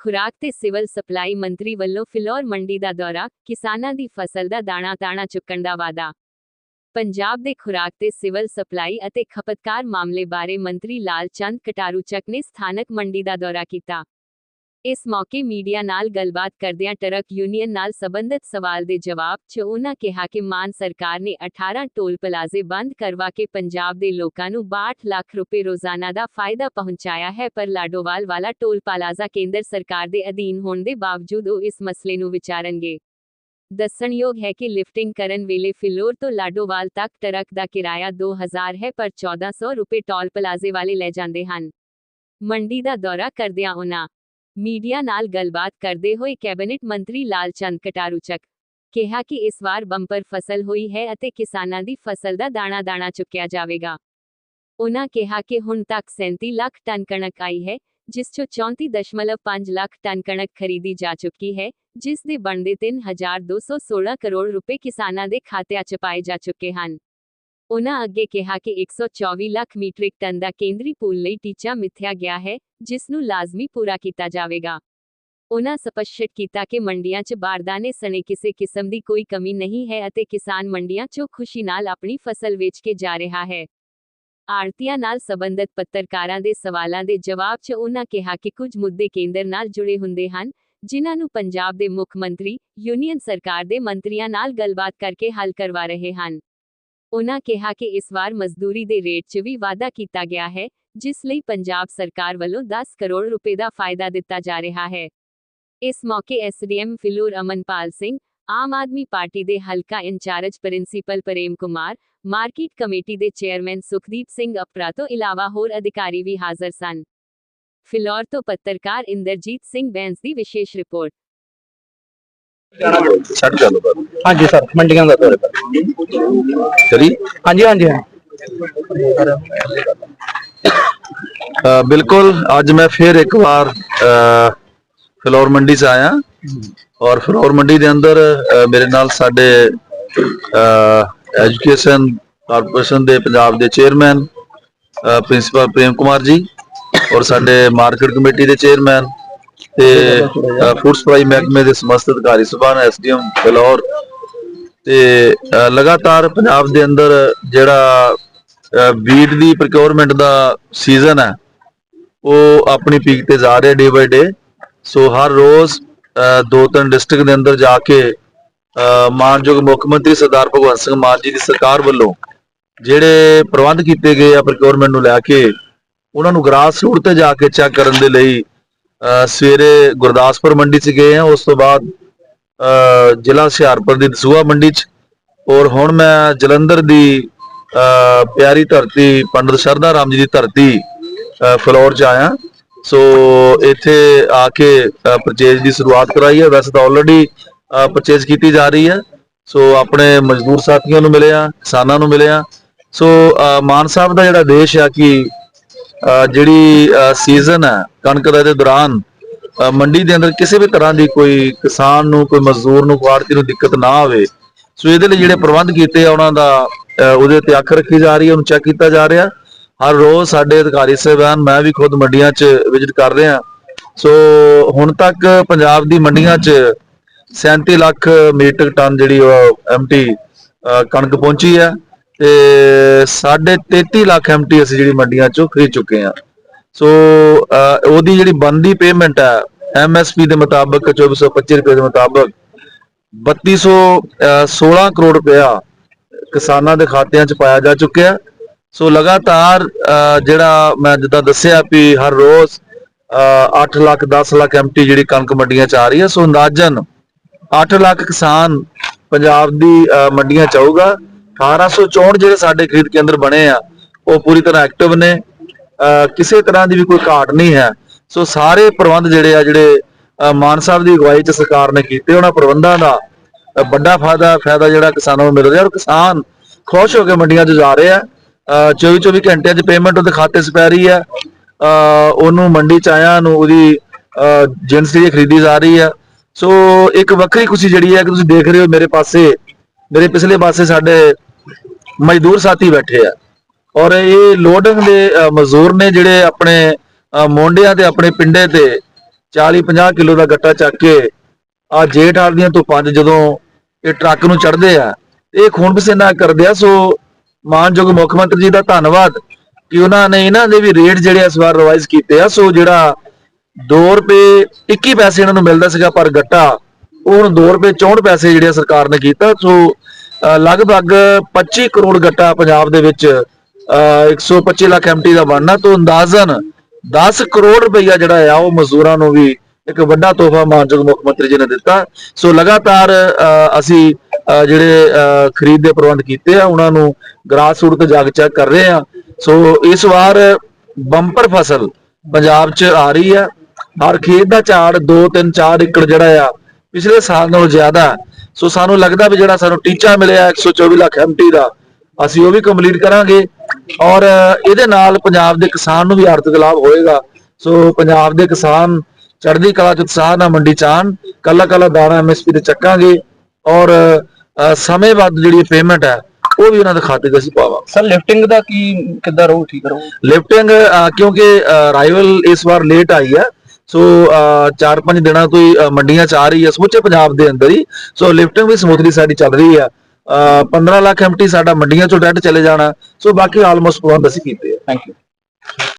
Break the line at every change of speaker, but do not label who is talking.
ਖੁਰਾਕ ਤੇ civil supply ਮੰਤਰੀ ਵੱਲੋਂ ਫਿਲੌਰ ਮੰਡੀ ਦਾ ਦੌਰਾ, ਕਿਸਾਨਾਂ ਦੀ ਫਸਲ ਦਾ ਦਾਣਾ ਤਾਣਾ ਚੁੱਕਣ ਦਾ ਵਾਅਦਾ। ਪੰਜਾਬ ਦੇ ਖੁਰਾਕ ਤੇ ਸਿਵਲ ਸਪਲਾਈ ਅਤੇ ਖਪਤਕਾਰ ਮਾਮਲੇ ਬਾਰੇ ਮੰਤਰੀ ਲਾਲ ਚੰਦ ਕਟਾਰੂਚਕ ਨੇ ਸਥਾਨਕ ਮੰਡੀ ਦਾ ਦੌਰਾ ਕੀਤਾ। ਇਸ ਮੌਕੇ ਮੀਡੀਆ ਨਾਲ ਗੱਲਬਾਤ ਕਰਦਿਆਂ ਟਰੱਕ ਯੂਨੀਅਨ ਨਾਲ ਸੰਬੰਧਿਤ ਸਵਾਲ ਦੇ ਜਵਾਬ 'ਚ ਉਹਨਾਂ ਕਿਹਾ ਕਿ ਮਾਨ ਸਰਕਾਰ ਨੇ 18 ਟੋਲ ਪਲਾਜ਼ੇ ਬੰਦ ਕਰਵਾ ਕੇ ਪੰਜਾਬ ਦੇ ਲੋਕਾਂ ਨੂੰ 62 ਲੱਖ ਰੁਪਏ ਰੋਜ਼ਾਨਾ ਦਾ ਫਾਇਦਾ ਪਹੁੰਚਾਇਆ ਹੈ, ਪਰ ਲਾਡੋਵਾਲ ਵਾਲਾ ਟੋਲ ਪਲਾਜ਼ਾ ਕੇਂਦਰ ਸਰਕਾਰ ਦੇ ਅਧੀਨ ਹੋਣ ਦੇ ਬਾਵਜੂਦ ਉਹ ਇਸ ਮਸਲੇ ਨੂੰ ਵਿਚਾਰਨਗੇ। ਦੱਸਣਯੋਗ ਹੈ ਕਿ ਲਿਫਟਿੰਗ ਕਰਨ ਵੇਲੇ ਫਿਲੌਰ ਤੋਂ ਲਾਡੋਵਾਲ ਤੱਕ ਟਰੱਕ ਦਾ ਕਿਰਾਇਆ 2000 ਹੈ, ਪਰ 1400 ਰੁਪਏ ਟੋਲ ਪਲਾਜ਼ੇ ਵਾਲੇ ਲੈ ਜਾਂਦੇ ਹਨ। ਮੰਡੀ ਦਾ ਦੌਰਾ ਕਰਦਿਆਂ ਉਨ੍ਹਾਂ ਮੀਡੀਆ ਨਾਲ ਗੱਲਬਾਤ ਕਰਦੇ ਹੋਏ ਕੈਬਨਿਟ ਮੰਤਰੀ ਲਾਲਚੰਦ ਕਟਾਰੂਚਕ ਕਿਹਾ ਕਿ ਇਸ ਵਾਰ ਬੰਪਰ ਫਸਲ ਹੋਈ ਹੈ ਅਤੇ ਕਿਸਾਨਾਂ ਦੀ ਫਸਲ ਦਾ ਦਾਣਾ ਦਾਣਾ ਚੁੱਕਿਆ ਜਾਵੇਗਾ। ਉਹਨਾਂ ਕਿਹਾ ਕਿ ਹੁਣ ਤੱਕ 37 ਲੱਖ ਟਨ ਕਣਕ ਆਈ ਹੈ, ਜਿਸ ਚੋਂ 34.5 ਲੱਖ ਟਨ ਕਣਕ ਖਰੀਦੀ ਜਾ ਚੁੱਕੀ ਹੈ, ਜਿਸ ਦੇ ਬਣਦੇ 3216 ਕਰੋੜ ਰੁਪਏ ਕਿਸਾਨਾਂ ਦੇ ਖਾਤਿਆਂ 'ਚ ਪਾਏ ਜਾ ਚੁੱਕੇ ਹਨ। ਉਨ੍ਹਾਂ ਅੱਗੇ ਕਿਹਾ ਕਿ 124 ਲੱਖ ਮੀਟ੍ਰਿਕ ਟਨ ਦਾ ਕੇਂਦਰੀ ਪੂਲ ਲਈ ਟੀਚਾ ਮਿੱਥਿਆ ਗਿਆ ਹੈ, ਜਿਸ ਨੂੰ ਲਾਜ਼ਮੀ ਪੂਰਾ ਕੀਤਾ ਜਾਵੇਗਾ। ਉਨ੍ਹਾਂ ਸਪਸ਼ਟ ਕੀਤਾ ਕਿ ਮੰਡੀਆਂ 'ਚ ਬਾਰਦਾਨੇ ਸਣੇ ਕਿਸੇ ਕਿਸਮ ਦੀ ਕੋਈ ਕਮੀ ਨਹੀਂ ਹੈ ਅਤੇ ਕਿਸਾਨ ਮੰਡੀਆਂ 'ਚੋਂ ਖੁਸ਼ੀ ਨਾਲ ਆਪਣੀ ਫਸਲ ਵੇਚ ਕੇ ਜਾ ਰਿਹਾ ਹੈ। ਆੜਤੀਆਂ ਨਾਲ ਸੰਬੰਧਿਤ ਪੱਤਰਕਾਰਾਂ ਦੇ ਸਵਾਲਾਂ ਦੇ ਜਵਾਬ 'ਚ ਉਨ੍ਹਾਂ ਕਿਹਾ ਕਿ ਕੁਝ ਮੁੱਦੇ ਕੇਂਦਰ ਨਾਲ ਜੁੜੇ ਹੁੰਦੇ ਹਨ, ਜਿਨ੍ਹਾਂ ਨੂੰ ਪੰਜਾਬ ਦੇ ਮੁੱਖ ਮੰਤਰੀ, ਯੂਨੀਅਨ ਸਰਕਾਰ ਦੇ ਮੰਤਰੀਆਂ ਨਾਲ ਗੱਲਬਾਤ ਕਰਕੇ ਹੱਲ ਕਰਵਾ ਰਹੇ ਹਨ। ਉਨ੍ਹਾਂ ਕਿਹਾ ਕਿ ਇਸ ਵਾਰ ਮਜ਼ਦੂਰੀ ਦੇ ਰੇਟ 'ਚ ਵੀ ਵਾਅਦਾ ਕੀਤਾ ਗਿਆ ਹੈ, ਜਿਸ ਲਈ ਪੰਜਾਬ ਸਰਕਾਰ ਵੱਲੋਂ 10 ਕਰੋੜ ਰੁਪਏ ਦਾ ਫਾਇਦਾ ਦਿੱਤਾ ਜਾ ਰਿਹਾ ਹੈ। ਇਸ ਮੌਕੇ ਐਸਡੀਐਮ ਫਿਲੂਰ ਅਮਨਪਾਲ ਸਿੰਘ, ਆਮ ਆਦਮੀ ਪਾਰਟੀ ਦੇ ਹਲਕਾ in charge principal Prem Kumar, market committee ਦੇ ਚੇਅਰਮੈਨ ਸੁਖਦੀਪ ਸਿੰਘ ਅਪਰਾ ਤੋਂ ਇਲਾਵਾ ਹੋਰ ਅਧਿਕਾਰੀ ਵੀ ਹਾਜ਼ਰ ਸਨ। ਫਿਲੌਰ ਤੋਂ ਪੱਤਰਕਾਰ ਇੰਦਰਜੀਤ ਸਿੰਘ ਬੈਂਸ ਦੀ ਵਿਸ਼ੇਸ਼ ਰਿਪੋਰਟ।
ਛੱਡ ਚੱਲੋ ਬਾਬੂ।
ਹਾਂਜੀ ਸਰ ਮੰਡੀਆਂ ਦਾ ਦੌਰੇ। ਪਰ
ਚਲੀ?
ਹਾਂਜੀ ਹਾਂਜੀ ਹਾਂ
ਅ, ਬਿਲਕੁਲ ਅੱਜ ਮੈਂ ਫਿਰ ਇੱਕ ਵਾਰ ਅ, ਫਿਲੌਰ ਮੰਡੀ 'ਚ ਆਇਆ। ਔਰ ਫਿਲੌਰ ਮੰਡੀ ਦੇ ਅੰਦਰ ਅ, ਮੇਰੇ ਨਾਲ ਸਾਡੇ ਐਜੂਕੇਸ਼ਨ ਕਾਰਪੋਰੇਸ਼ਨ ਦੇ ਪੰਜਾਬ ਦੇ ਚੇਅਰਮੈਨ ਪ੍ਰਿੰਸੀਪਲ ਪ੍ਰੇਮ ਕੁਮਾਰ ਜੀ ਔਰ ਸਾਡੇ ਮਾਰਕੀਟ ਕਮੇਟੀ ਦੇ ਚੇਅਰਮੈਨ ਤੇ ਫੂਡ ਸਪਲਾਈ ਮਹਿਕਮੇ ਦੇ ਸਮਸਤ ਅਧਿਕਾਰੀ ਸਭਾ ਐਸਡੀਐਮ ਫਿਲੌਰ ਤੇ ਲਗਾਤਾਰ ਪੰਜਾਬ ਦੇ ਅੰਦਰ ਜਿਹੜਾ ਵੀਟ ਦੀ ਪ੍ਰੋਕਿਉਰਮੈਂਟ ਦਾ ਸੀਜ਼ਨ ਹੈ ਉਹ ਆਪਣੀ ਪੀਕ ਤੇ ਜਾ ਰਿਹਾ ਡੇ ਬਾਈ ਡੇ ਸੋ ਹਰ ਰੋਜ਼ ਦੋ ਤਿੰਨ ਡਿਸਟ੍ਰਿਕਟ ਦੇ ਅੰਦਰ ਜਾ ਕੇ ਮਾਨਯੋਗ ਮੁੱਖ ਮੰਤਰੀ ਸਰਦਾਰ ਭਗਵੰਤ ਸਿੰਘ ਮਾਨ ਜੀ ਦੀ ਸਰਕਾਰ ਵੱਲੋਂ ਜਿਹੜੇ ਪ੍ਰਬੰਧ ਕੀਤੇ ਗਏ ਆ ਪ੍ਰੋਕਿਉਰਮੈਂਟ ਨੂੰ ਲੈ ਕੇ ਉਹਨਾਂ ਨੂੰ ਗ੍ਰਾਸ ਰੂਟ ਤੇ ਜਾ ਕੇ ਚੈੱਕ ਕਰਨ ਦੇ ਲਈ ਸਵੇਰੇ ਗੁਰਦਾਸਪੁਰ ਮੰਡੀ 'ਚ ਗਏ ਹਾਂ ਉਸ ਤੋਂ ਬਾਅਦ ਜ਼ਿਲ੍ਹਾ ਹੁਸ਼ਿਆਰਪੁਰ ਦੀ ਦਸੂਹਾ ਮੰਡੀ 'ਚ। ਔਰ ਹੁਣ ਮੈਂ ਜਲੰਧਰ ਦੀ ਪਿਆਰੀ ਧਰਤੀ ਪੰਡਤ ਸ਼ਰਧਾ ਰਾਮ ਜੀ ਦੀ ਧਰਤੀ ਅ, ਫਲੋਰ 'ਚ ਆਇਆ। ਸੋ ਇੱਥੇ ਆ ਕੇ ਪਰਚੇਜ ਦੀ ਸ਼ੁਰੂਆਤ ਕਰਾਈ ਹੈ। ਵੈਸੇ ਤਾਂ ਆਲਰੇਡੀ ਪਰਚੇਜ ਕੀਤੀ ਜਾ ਰਹੀ ਹੈ। ਸੋ ਆਪਣੇ ਮਜ਼ਦੂਰ ਸਾਥੀਆਂ ਨੂੰ ਮਿਲਿਆ ਕਿਸਾਨਾਂ ਨੂੰ ਮਿਲਿਆ ਸੋ ਮਾਨ ਸਾਹਿਬ ਦਾ ਜਿਹੜਾ ਦੇਸ਼ ਆ ਕਿ ਜਿਹੜੀ ਸੀਜ਼ਨ ਹੈ, ਕਣਕ ਦਾ ਦੇ ਦੌਰਾਨ ਮੰਡੀ ਦੇ ਅੰਦਰ ਕਿਸੇ ਵੀ ਤਰ੍ਹਾਂ ਦੀ ਕੋਈ ਕਿਸਾਨ ਨੂੰ, ਕੋਈ ਮਜ਼ਦੂਰ ਨੂੰ ਕੋਈ ਨੂੰ ਦਿੱਕਤ ਨਾ ਆਵੇ, ਸੋ ਇਹਦੇ ਲਈ ਜਿਹੜੇ ਪ੍ਰਬੰਧ ਕੀਤੇ ਆ, ਉਹਨਾਂ ਦਾ ਉਹਦੇ ਤੇ ਅੱਖ ਰੱਖੀ ਜਾ ਰਹੀ ਹੈ, ਉਹਨੂੰ ਚੈੱਕ ਕੀਤਾ ਜਾ ਰਿਹਾ। ਹਰ ਰੋਜ਼ ਸਾਡੇ ਅਧਿਕਾਰੀ ਸਾਹਿਬਾਨ, ਮੈਂ ਵੀ ਖੁਦ ਮੰਡੀਆਂ 'ਚ ਵਿਜ਼ਿਟ ਕਰ ਰਿਹਾ। ਸੋ ਹੁਣ ਤੱਕ ਪੰਜਾਬ ਦੀ ਮੰਡੀਆਂ 'ਚ 37 ਲੱਖ ਮੀਟ੍ਰਿਕ ਟਨ ਜਿਹੜੀ ਉਹ ਐਮਟੀ ਕਣਕ ਪਹੁੰਚੀ ਹੈ। ਤੇ ਸਾਢੇ 33 ਲੱਖ ਐਮਟੀ ਅਸੀਂ ਜਿਹੜੀ ਮੰਡੀਆਂ 'ਚੋਂ ਖਰੀਦ ਚੁੱਕੇ ਹਾਂ। ਸੋ ਉਹਦੀ ਜਿਹੜੀ ਬੰਦੀ ਪੇਮੈਂਟ ਹੈ ਐਮਐਸਪੀ ਦੇ ਮੁਤਾਬਕ 2425 ਰੁਪਏ ਦੇ ਮੁਤਾਬਕ 3216 ਕਰੋੜ ਰੁਪਇਆ ਕਿਸਾਨਾਂ ਦੇ ਖਾਤਿਆਂ 'ਚ ਪਾਇਆ ਜਾ ਚੁੱਕਿਆ। ਸੋ ਲਗਾਤਾਰ ਅਹ, ਜਿਹੜਾ ਮੈਂ ਜਿੱਦਾਂ ਦੱਸਿਆ ਵੀ ਹਰ ਰੋਜ਼ ਅਹ, 8 ਲੱਖ 10 ਲੱਖ ਐਮਟੀ ਜਿਹੜੀ ਕਣਕ ਮੰਡੀਆਂ 'ਚ ਆ ਰਹੀ ਹੈ। ਸੋ ਅੰਦਾਜ਼ਨ 8 ਲੱਖ ਕਿਸਾਨ ਪੰਜਾਬ ਦੀ ਮੰਡੀਆਂ 'ਚ ਆਊਗਾ। 1864 ਜਿਹੜੇ ਸਾਡੇ ਖਰੀਦ ਕੇਂਦਰ ਬਣੇ ਆ ਉਹ ਪੂਰੀ ਤਰ੍ਹਾਂ ਐਕਟਿਵ ਨੇ। ਕਿਸੇ ਤਰ੍ਹਾਂ ਦੀ ਵੀ ਕੋਈ ਘਾਟ ਨਹੀਂ ਹੈ। ਸੋ ਸਾਰੇ ਪ੍ਰਬੰਧ ਜਿਹੜੇ ਆ ਜਿਹੜੇ ਅਹ, ਮਾਨ ਸਾਹਿਬ ਦੀ ਅਗਵਾਈ 'ਚ ਸਰਕਾਰ ਨੇ ਕੀਤੇ ਉਹਨਾਂ ਪ੍ਰਬੰਧਾਂ ਦਾ ਵੱਡਾ ਫਾਇਦਾ ਫਾਇਦਾ ਜਿਹੜਾ ਕਿਸਾਨਾਂ ਨੂੰ ਮਿਲ ਰਿਹਾ। ਔਰ ਕਿਸਾਨ ਖੁਸ਼ ਹੋ ਕੇ ਮੰਡੀਆਂ 'ਚ ਜਾ ਰਹੇ ਆ। 24 24 ਘੰਟਿਆਂ 'ਚ ਪੇਮੈਂਟ ਉਹਦੇ ਖਾਤੇ 'ਚ ਪੈ ਰਹੀ ਹੈ ਅਹ, ਉਹਨੂੰ ਮੰਡੀ 'ਚ ਆਇਆ ਨੂੰ ਉਹਦੀ ਅਹ, ਜਿੰਸ ਦੀ ਖਰੀਦੀ ਜਾ ਰਹੀ ਹੈ ਸੋ ਇੱਕ ਵੱਖਰੀ ਖੁਸ਼ੀ ਜਿਹੜੀ ਹੈ ਕਿ ਤੁਸੀਂ ਦੇਖ ਰਹੇ ਹੋ ਮੇਰੇ ਪਾਸੇ ਮੇਰੇ ਪਿਛਲੇ ਪਾਸੇ ਸਾਡੇ ਮਜ਼ਦੂਰ ਸਾਥੀ ਬੈਠੇ ਆ। ਔਰ ਇਹ ਲੋਡਿੰਗ ਦੇ ਮਜ਼ਦੂਰ ਨੇ ਜਿਹੜੇ ਆਪਣੇ ਅ, ਮੋਢਿਆਂ ਤੇ ਆਪਣੇ ਪਿੰਡੇ ਤੇ 40 50 ਕਿਲੋ ਦਾ ਗੱਟਾ ਚੱਕ ਕੇ ਆ ਜੇਠ ਆੜਦੀਆਂ ਤੋਂ ਪੰਜ ਜਦੋਂ ਇਹ ਟਰੱਕ ਨੂੰ ਚੜਦੇ ਆ ਇਹ ਖੂਨ ਪਸੀਨਾ ਕਰਦੇ ਆ। ਸੋ ਮਾਨਯੋਗ ਮੁੱਖ ਮੰਤਰੀ ਜੀ ਦਾ ਧੰਨਵਾਦ ਕਿ ਉਹਨਾਂ ਨੇ ਇਹਨਾਂ ਦੇ ਵੀ ਰੇਟ ਜਿਹੜੇ ਇਸ ਵਾਰ ਰਿਵਾਈਜ਼ ਕੀਤੇ ਆ। ਸੋ ਜਿਹੜਾ 2 ਰੁਪਏ 21 ਪੈਸੇ ਇਹਨਾਂ ਨੂੰ ਮਿਲਦਾ ਸੀਗਾ ਪਰ ਗੱਟਾ ਉਹ ਹੁਣ 2 ਰੁਪਏ 64 ਪੈਸੇ ਜਿਹੜੇ ਆ ਸਰਕਾਰ ਨੇ ਕੀਤਾ। ਸੋ ਲਗਭਗ 25 ਕਰੋੜ ਗੱਟਾ ਪੰਜਾਬ ਦੇ ਵਿੱਚ ਅ, 125 ਲੱਖ ਐਮਟੀ ਦਾ ਬਣਨਾ ਤੋਂ ਅੰਦਾਜ਼ਨ 10 ਕਰੋੜ ਰੁਪਈਆ ਜਿਹੜਾ ਆ ਉਹ ਮਜ਼ਦੂਰਾਂ ਨੂੰ ਵੀ ਇੱਕ ਵੱਡਾ ਤੋਹਫਾ ਮਾਨਯੋਗ ਮੁੱਖ ਮੰਤਰੀ ਜੀ ਨੇ ਦਿੱਤਾ। ਸੋ ਲਗਾਤਾਰ ਅਸੀਂ ਜਿਹੜੇ ਅ, ਖਰੀਦ ਦੇ ਪ੍ਰਬੰਧ ਕੀਤੇ ਆ ਉਹਨਾਂ ਨੂੰ ਗ੍ਰਾਸ ਰੂਟ ਤੇ ਜਾਗ ਚੈੱਕ ਕਰ ਰਹੇ ਆ। ਸੋ ਇਸ ਵਾਰ ਬੰਪਰ ਫਸਲ ਪੰਜਾਬ 'ਚ ਆ ਰਹੀ ਆ। ਹਰ ਖੇਤ ਦਾ ਝਾੜ 2 3 4 ਏਕੜ ਜਿਹੜਾ ਆ ਪਿਛਲੇ ਸਾਲ ਨਾਲੋਂ ਜ਼ਿਆਦਾ ਸੋ ਸਾਨੂੰ ਲੱਗਦਾ ਵੀ ਜਿਹੜਾ ਸਾਨੂੰ ਟੀਚਾ ਮਿਲਿਆ 124 ਲੱਖ ਐਮਟੀ ਦਾ ਅਸੀਂ ਉਹ ਵੀ ਕੰਪਲੀਟ ਕਰਾਂਗੇ। ਔਰ ਇਹਦੇ ਨਾਲ ਪੰਜਾਬ ਦੇ ਕਿਸਾਨ ਨੂੰ ਵੀ ਆਰਥਿਕ ਲਾਭ ਹੋਏਗਾ। ਸੋ ਪੰਜਾਬ ਦੇ ਕਿਸਾਨ ਚੜ੍ਹਦੀ ਕਲਾ ਚ ਉਤਸ਼ਾਹ ਨਾਲ ਮੰਡੀ ਚਾਨ ਕੱਲਾ ਕੱਲਾ ਦਾਣਾ ਐਮਐਸਪੀ ਤੇ ਚੱਕਾਂਗੇ। ਔਰ ਸਮੇਂ ਬਾਅਦ ਜਿਹੜੀ ਪੇਮੈਂਟ ਹੈ ਉਹ ਵੀ ਉਹਨਾਂ ਦੇ ਖਾਤੇ 'ਚ ਅਸੀਂ ਪਾਵਾਂਗੇ।
ਸਰ ਲਿਫਟਿੰਗ ਦਾ ਕੀ ਕਿੱਦਾਂ ਰਹੂ ਠੀਕ ਰਹੂ?
ਲਿਫਟਿੰਗ ਕਿਉਂਕਿ ਰਾਈਵਲ ਇਸ ਵਾਰ ਲੇਟ ਆਈ ਹੈ। ਸੋ 4-5 ਦਿਨਾਂ ਤੋਂ ਹੀ ਮੰਡੀਆਂ ਚ ਆ ਰਹੀ ਹੈ ਸਮੁੱਚੇ ਪੰਜਾਬ ਦੇ ਅੰਦਰ ਹੀ। ਸੋ ਲਿਫਟਿੰਗ ਵੀ ਸਮੂਥਲੀ ਸਾਡੀ ਚੱਲ ਰਹੀ ਹੈ ਅ, 15 ਲੱਖ ਐਮਟੀ ਸਾਡਾ ਮੰਡੀਆਂ ਚੋਂ ਡਾਇਰੈਕਟ ਚਲੇ ਜਾਣਾ। ਸੋ ਬਾਕੀ ਆਲਮੋਸਟ ਪ੍ਰਬੰਧ ਅਸੀਂ ਕੀਤੇ ਆ।
Thank you